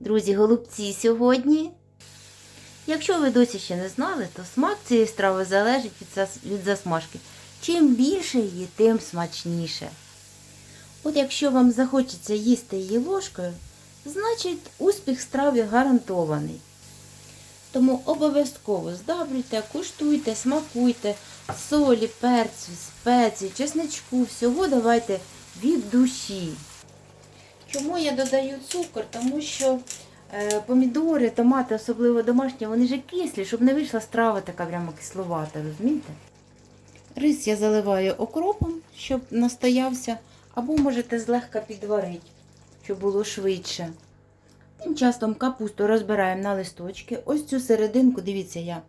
Друзі, голубці сьогодні. Якщо ви досі ще не знали, то смак цієї страви залежить від, зас- від засмажки. Чим більше її, тим смачніше. От якщо вам захочеться їсти її ложкою, значить успіх страві гарантований. Тому обов'язково здабрюйте, куштуйте, смакуйте, солі, перцю, спеції, чесничку, всього давайте від душі. Чому я додаю цукор? Тому що е, помідори, томати, особливо домашні, вони ж кислі, щоб не вийшла страва така прямо кисловата, розумієте? Рис я заливаю окропом, щоб настоявся, або можете злегка підварити, щоб було швидше. Тим часом капусту розбираємо на листочки. Ось цю серединку, дивіться, я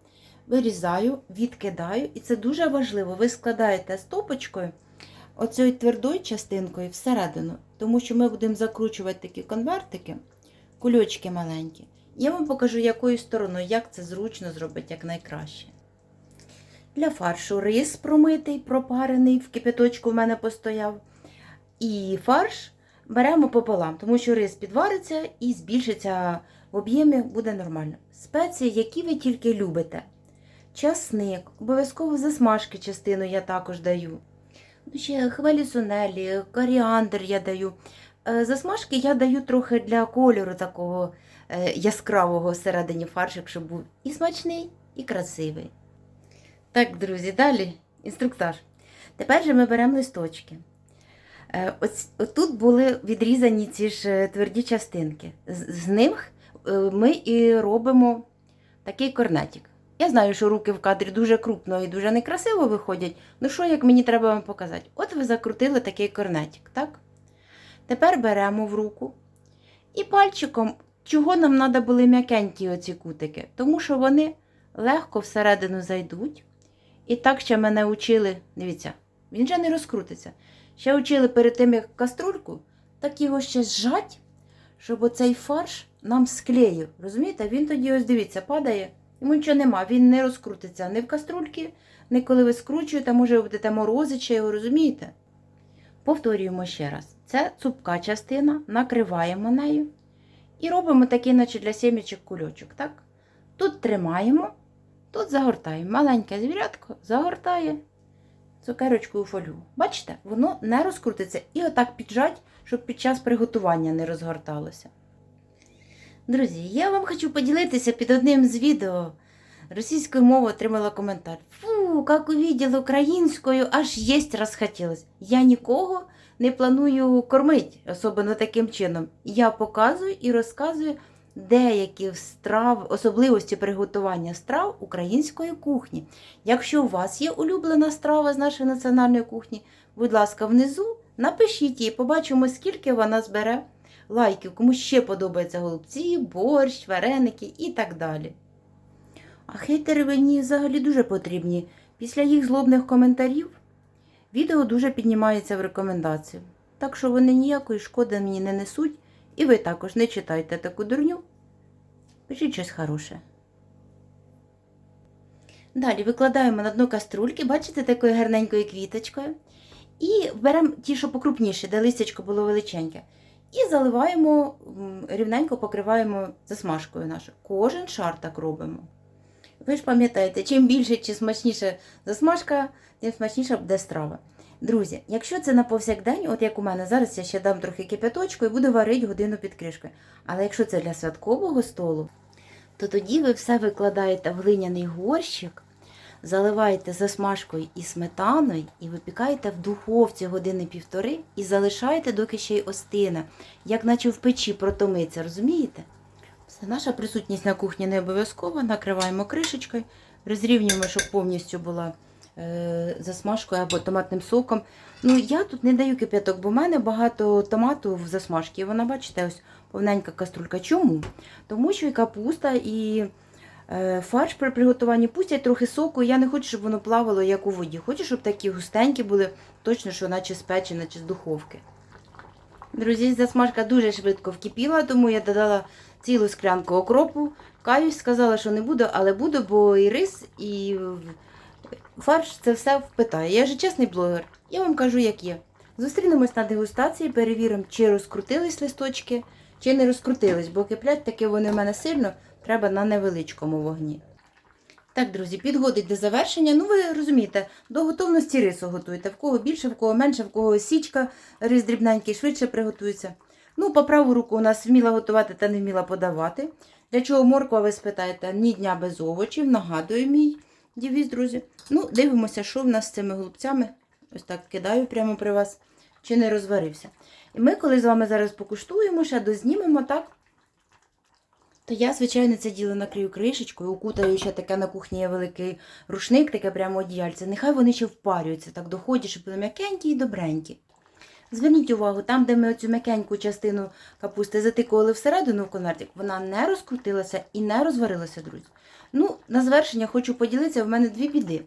вирізаю, відкидаю, і це дуже важливо. Ви складаєте стопочкою оцією твердою частинкою всередину, тому що ми будемо закручувати такі конвертики, кульочки маленькі. Я вам покажу, якою стороною, як це зручно зробити як найкраще. Для фаршу рис промитий, пропарений, в кипяточку в мене постояв. І фарш беремо пополам, тому що рис підвариться і збільшиться в об'ємі, буде нормально. Спеції, які ви тільки любите. Часник, обов'язково засмажки частину я також даю. Ну, ще хвилі сунелі, коріандр я даю. Е, Засмажки я даю трохи для кольору такого е, яскравого всередині фаршик, щоб був і смачний, і красивий. Так, друзі, далі інструктаж. Тепер же ми беремо листочки. Е, Ось тут були відрізані ці ж тверді частинки. З, з них ми і робимо такий корнетик. Я знаю, що руки в кадрі дуже крупно і дуже некрасиво виходять. Ну що, як мені треба вам показати? От ви закрутили такий корнетик, так? Тепер беремо в руку і пальчиком, чого нам треба були м'якенькі оці кутики, тому що вони легко всередину зайдуть. І так ще мене учили, дивіться, він же не розкрутиться. Ще учили перед тим, як каструльку, так його ще зжать, щоб оцей фарш нам склеїв. Розумієте? Він тоді, ось дивіться, падає, йому нічого нема, він не розкрутиться ні в каструльці, ні коли ви скручуєте, може ви будете морозити його, розумієте? Повторюємо ще раз. Це цупка частина, накриваємо нею і робимо такий, наче для сім'ячок кульочок. Так? Тут тримаємо, тут загортаємо. Маленьке звірятко загортає цукерочку у фольгу. Бачите, воно не розкрутиться і отак піджать, щоб під час приготування не розгорталося. Друзі, я вам хочу поділитися під одним з відео. Російською мовою отримала коментар. Фу, як увиділа українською, аж єсть розхотілось. Я нікого не планую кормити, особливо таким чином. Я показую і розказую деякі страв, особливості приготування страв української кухні. Якщо у вас є улюблена страва з нашої національної кухні, будь ласка, внизу напишіть її, побачимо, скільки вона збере лайків, кому ще подобаються голубці, борщ, вареники і так далі. А хейтери мені взагалі дуже потрібні. Після їх злобних коментарів відео дуже піднімається в рекомендації. Так що вони ніякої шкоди мені не несуть, і ви також не читайте таку дурню. Пишіть щось хороше. Далі викладаємо на дно каструльки, бачите, такою гарненькою квіточкою. І беремо ті, що покрупніші, де листячко було величеньке. І заливаємо, рівненько покриваємо засмажкою нашу. Кожен шар так робимо. Ви ж пам'ятаєте, чим більше чи смачніше засмажка, тим смачніша буде страва. Друзі, якщо це на повсякдень, от як у мене зараз я ще дам трохи кипяточку і буду варити годину під кришкою. Але якщо це для святкового столу, то тоді ви все викладаєте в глиняний горщик, заливаєте засмажкою і сметаною, і випікаєте в духовці години півтори і залишаєте, доки ще й остине, як наче в печі протомиться, розумієте? Все, наша присутність на кухні не обов'язкова, накриваємо кришечкою, розрівнюємо, щоб повністю була е, засмажкою або томатним соком. Ну, я тут не даю кип'яток, бо в мене багато томату в засмажці. Вона, бачите, ось повненька каструлька. Чому? Тому що і капуста, і фарш при приготуванні пустять трохи соку. Я не хочу, щоб воно плавало, як у воді. Хочу, щоб такі густенькі були, точно, що наче з печі, наче з духовки. Друзі, засмажка дуже швидко вкипіла, тому я додала цілу склянку окропу. Каюсь, сказала, що не буду, але буду, бо і рис, і фарш це все впитає. Я ж чесний блогер, я вам кажу, як є. Зустрінемось на дегустації, перевіримо, чи розкрутились листочки, чи не розкрутились, бо киплять таки вони в мене сильно, треба на невеличкому вогні. Так, друзі, підходить до завершення. Ну, ви розумієте, до готовності рису готуєте. В кого більше, в кого менше, в кого січка, рис дрібненький, швидше приготується. Ну, по праву руку у нас вміла готувати та не вміла подавати. Для чого морква, ви спитаєте, ні дня без овочів, нагадую мій дівіз, друзі. Ну, дивимося, що в нас з цими голубцями. Ось так кидаю прямо при вас, чи не розварився. І ми, коли з вами зараз покуштуємо, ще дознімемо, так? То я, звичайно, це діло накрию кришечкою, укутаю ще таке на кухні є великий рушник, таке прямо одіяльце. Нехай вони ще впарюються, так доходять, щоб були м'якенькі і добренькі. Зверніть увагу, там, де ми оцю м'якеньку частину капусти затикували всередину в конвертик, вона не розкрутилася і не розварилася, друзі. Ну, на завершення хочу поділитися, в мене дві біди.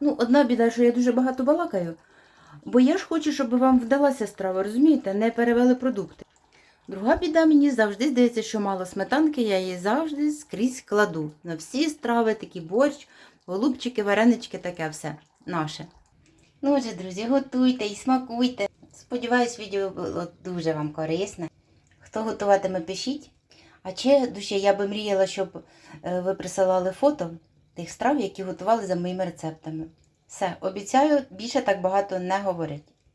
Ну, одна біда, що я дуже багато балакаю, бо я ж хочу, щоб вам вдалася страва, розумієте, не перевели продукти. Друга біда мені завжди здається, що мало сметанки, я її завжди скрізь кладу. На всі страви, такі борщ, голубчики, варенички, таке все наше. Ну отже, друзі, готуйте і смакуйте. Сподіваюсь, відео було дуже вам корисне. Хто готуватиме, пишіть. А ще душі я би мріяла, щоб е, ви присилали фото тих страв, які готували за моїми рецептами. Все, обіцяю, більше так багато не говорить.